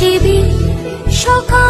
শিবি সকাল